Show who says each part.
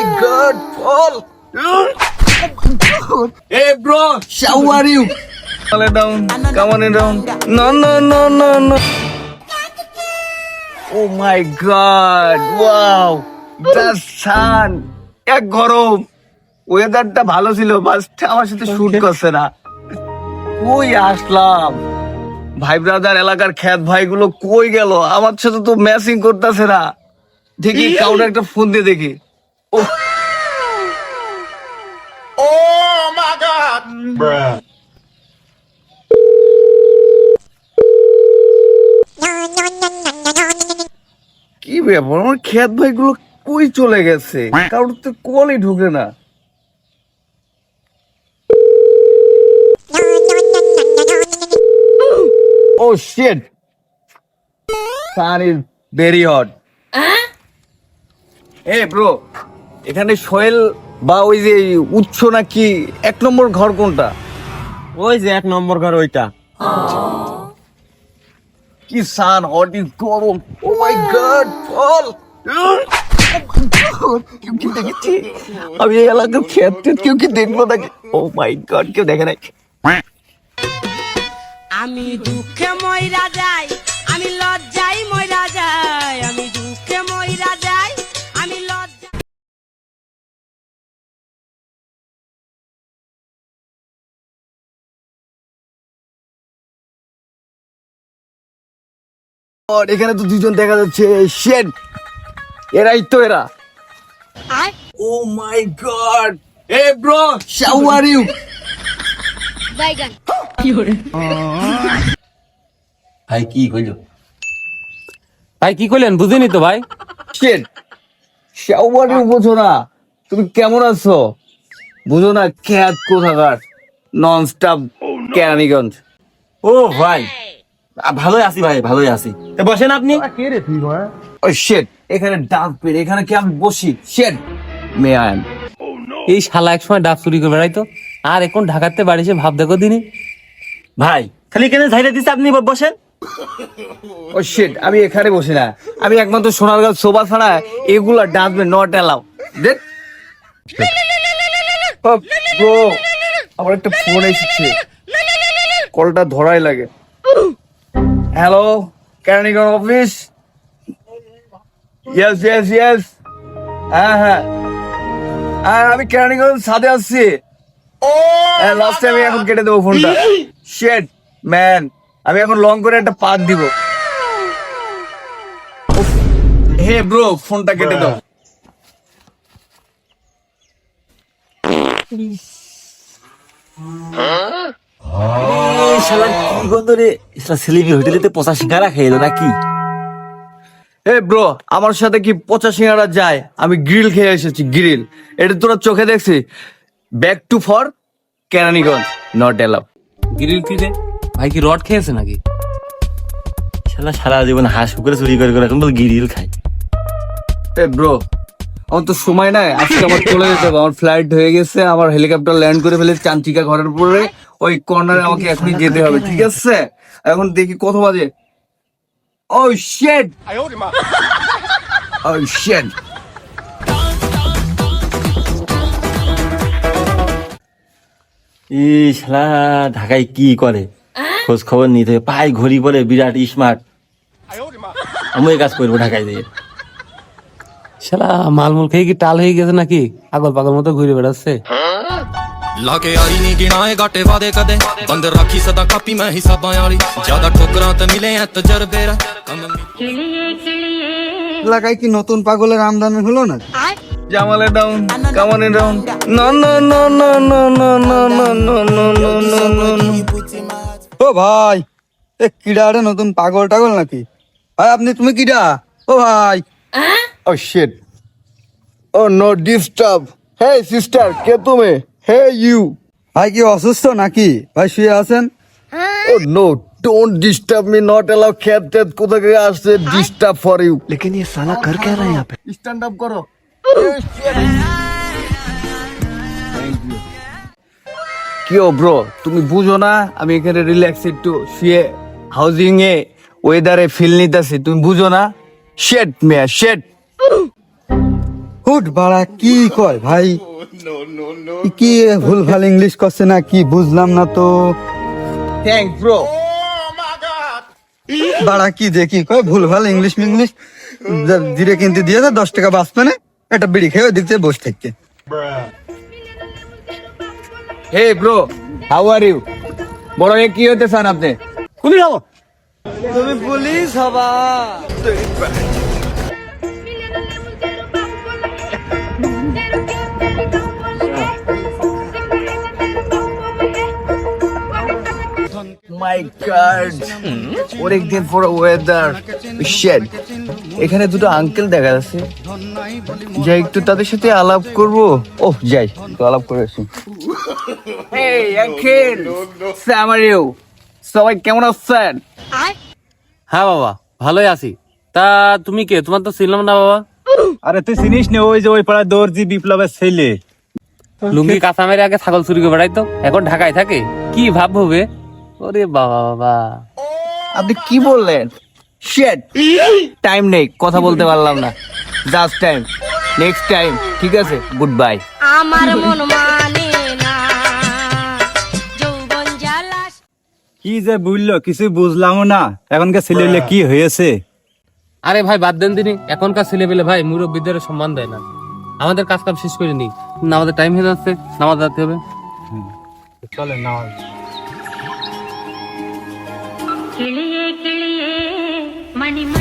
Speaker 1: my god, Paul! hey, bro, how are you? Come down, come on down. No, no, no, no, no. Oh my god, wow, the sun. এক গরম. ওয়েদারটা ভালো ছিল বাসটা আমার সাথে শুট করছে না। কই আসলাম? ভাই ব্রাদার এলাকার খ্যাত ভাইগুলো কই গেল? আমার সাথে তো ম্যাচিং করতেছে না। দেখি কাউকে একটা ফোন দিয়ে দেখি। ও কি ব্যাপার? আমার খ্যাত ভাইগুলো কই চলে গেছে? কারোর তো কলই ঢুকে না। ও shit sun is very hot eh bro এখানে সোহেল বা ওই যে উচ্চ নাকি এক নম্বর ঘর কোনটা?
Speaker 2: ওই যে এক নম্বর ঘর ওইটা।
Speaker 1: কি সান হট ইজ গরম ও মাই গড ফল কেউ কি দেখেছি? আমি এই এলাকার খেত কেউ কি দেখল নাকি? ও মাই গড কেউ দেখে নাই।
Speaker 3: আমি দুঃখে ময়রা যাই আমি লজ্জাই
Speaker 1: আর এখানে তো দুজন দেখা যাচ্ছে শেড এরাই তো এরা। ও my god eh bro how are you
Speaker 4: বাইগান
Speaker 2: ভাই কি কইলো?
Speaker 5: ভাই কি কইলেন? বুঝিনি তো ভাই।
Speaker 1: শেড হাউ আর ইউ বুঝো না। তুমি কেমন আছো? বুঝো না খ্যাত কোথাকার। Non stop Keraniganj.
Speaker 2: ও ভাই। আ, ভালোই আছি ভাই ভালোই আছি বসেন আপনি
Speaker 1: ও শেড এখানে ডাক পেরে এখানে কি আমি বসি শেড মে আই
Speaker 5: এই শালা এক সময় ডাব চুরি করে বেড়াইতো আর এখন ঢাকাতে বাড়ি এসে ভাব দেখো দিনে
Speaker 2: ভাই খালি কেন ঝাইলে দিছে আপনি বসেন
Speaker 1: ও শিট আমি এখানে বসি না আমি একমাত্র সোনারগাঁও সোফা ছাড়া এগুলা ডাকবে নট অ্যালাউ দেখ আমার একটা ফোন এসেছে কলটা ধরাই লাগে hello Keraniganj office yes yes yes হ্যাঁ হ্যাঁ। হ্যাঁ আমি ক্যারানিগঞ্জ সাথে আসছি। হ্যাঁ লাস্টে আমি এখন কেটে দেবো ফোনটা। শেট ম্যান আমি এখন লং করে একটা পাক দিব। হে ব্রো ফোনটা কেটে দাও।
Speaker 2: শালা কি গন্ধ রে? শালা সেলিবি হোটেলেতে পচা সিঙ্গারা খেয়ে নাকি?
Speaker 1: হে ব্রো আমার সাথে কি পচা সিঙ্গারা যায়? আমি গ্রিল খেয়ে এসেছি গ্রিল এটা তোরা চোখে দেখছি? Back to for Keraniganj not allow
Speaker 5: grill কি রে? ভাই কি রড খেয়েছে নাকি?
Speaker 2: শালা সারা জীবন হাঁস করে চুরি করে করে এখন বল গিরিল খায়।
Speaker 1: এ ব্রো আমার তো সময় নাই, আজকে আমার চলে যেতে হবে, আমার ফ্লাইট হয়ে গেছে, আমার হেলিকপ্টার ল্যান্ড করে ফেলেছে চান্তিকা ঘরের উপরে, ওই কর্নারে আমাকে এখনই যেতে হবে, ঠিক আছে? এখন দেখি কত বাজে। ও শেড ও শেড
Speaker 2: এই শালা, ঢাকায় কি করে? খোঁজ খবর নিতে। পায় ঘড়ি বলে বিরাট স্মার্ট আমি কাজ করব ঢাকায় দিয়ে।
Speaker 5: শালা মালমুল খেয়ে কি টাল হয়ে গেছে নাকি পাগল পাগল মতো ঘুরে বেড়াচ্ছে
Speaker 6: ਲਾਕੇ ਆਈ ਨਹੀਂ ਗਿਣਾਏ ਘਾਟੇ ਵਾਦੇ ਕਦੇ ਬੰਦ ਰੱਖੀ ਸਦਾ ਕਾਪੀ ਮੈਂ ਹਿਸਾਬਾਂ ਵਾਲੀ ਜਿਆਦਾ ਠੋਕਰਾਂ ਤੇ ਮਿਲੇ ਐ ਤਜਰਬੇ ਰਾ ਕੰਮ
Speaker 7: এলাকায় কি নতুন পাগলের আমদানি হলো না
Speaker 1: জামালে ডাউন কামানে ডাউন না না না না না না না না না না না না না না
Speaker 7: ও ভাই এ কিডা রে নতুন পাগল টাগল নাকি ভাই আপনি তুমি কিডা ও ভাই
Speaker 1: Oh shit. Oh no, disturb. Hey sister, কে তুমি? Hey you.
Speaker 7: ভাই কি অসুস্থ নাকি ভাই শুয়ে আছেন
Speaker 1: Oh no, don't disturb me. Not allow cat cat কোথা থেকে আসছে disturb for you.
Speaker 2: लेकिन ये साला कर क्या रहा है यहाँ पे
Speaker 1: Stand up করো. কি ও ব্রো তুমি বুঝো না আমি এখানে রিল্যাক্স একটু শুয়ে হাউজিং এ ওয়েদারে ফিল নিতেছি তুমি বুঝো না শেট মেয়া শেট
Speaker 7: ও ফুট বাড়া কি কয় ভাই? কি ভুল ভালো ইংলিশ করছে না কি বুঝলাম না তো।
Speaker 1: থ্যাংক ব্রো
Speaker 7: বাড়া কি দেখি কয় ভুল ভালো ইংলিশ মিংলিশ ধীরে কিনতে দিয়ে দশ টাকা বাঁচবে না একটা বিড়ি খেয়ে ওই দিক থেকে বসে থাকতে
Speaker 1: hey bro how are you বড় হয়ে কি হতে চান আপনি?
Speaker 7: তুমি যাব?
Speaker 1: তুমি পুলিশ হবা। মাই গড অনেকদিন পর ওয়েদার শেড এখানে দুটো আঙ্কেল দেখা যাচ্ছে। যাই একটু তাদের সাথে আলাপ করব। ও যাই তো আলাপ করে আসি। এই আঙ্কেল সামার ইউ সবাই কেমন আছেন?
Speaker 5: হ্যাঁ বাবা ভালোই আছি। তা তুমি কে? তোমার তো ছিলাম না বাবা?
Speaker 8: আরে তুই চিনিস না ওই যে ওই পাড়ায় দর্জি বিপ্লবের ছেলে?
Speaker 5: লুঙ্গি কাঁচা মেরে আগে ছাগল চুরি করে বেড়াইতো এখন ঢাকায় থাকে। কি ভাব হবে? ওরে বাবা বাবা।
Speaker 1: আপনি কি বললেন? শেট টাইম নেই কথা বলতে পারলাম না। জাস্ট টাইম নেক্সট টাইম ঠিক আছে? গুড বাই
Speaker 3: আমার মন মানে না। যৌবন জ্বালা।
Speaker 8: কি যে বুঝলো কিছু বুঝলামও না। এখনকার ছেলে কি হয়েছে?
Speaker 5: আরে ভাই বাদ দেন তিনি। এখনকার ছেলে পেলে ভাই মুরব্বীদের সম্মান দেয় না। আমাদের কাজ কাম শেষ করে নি আমাদের টাইম হয়ে যাচ্ছে নামাজ যাতে হবে।
Speaker 8: চলে না
Speaker 9: கிளியே கிளியே மணிமா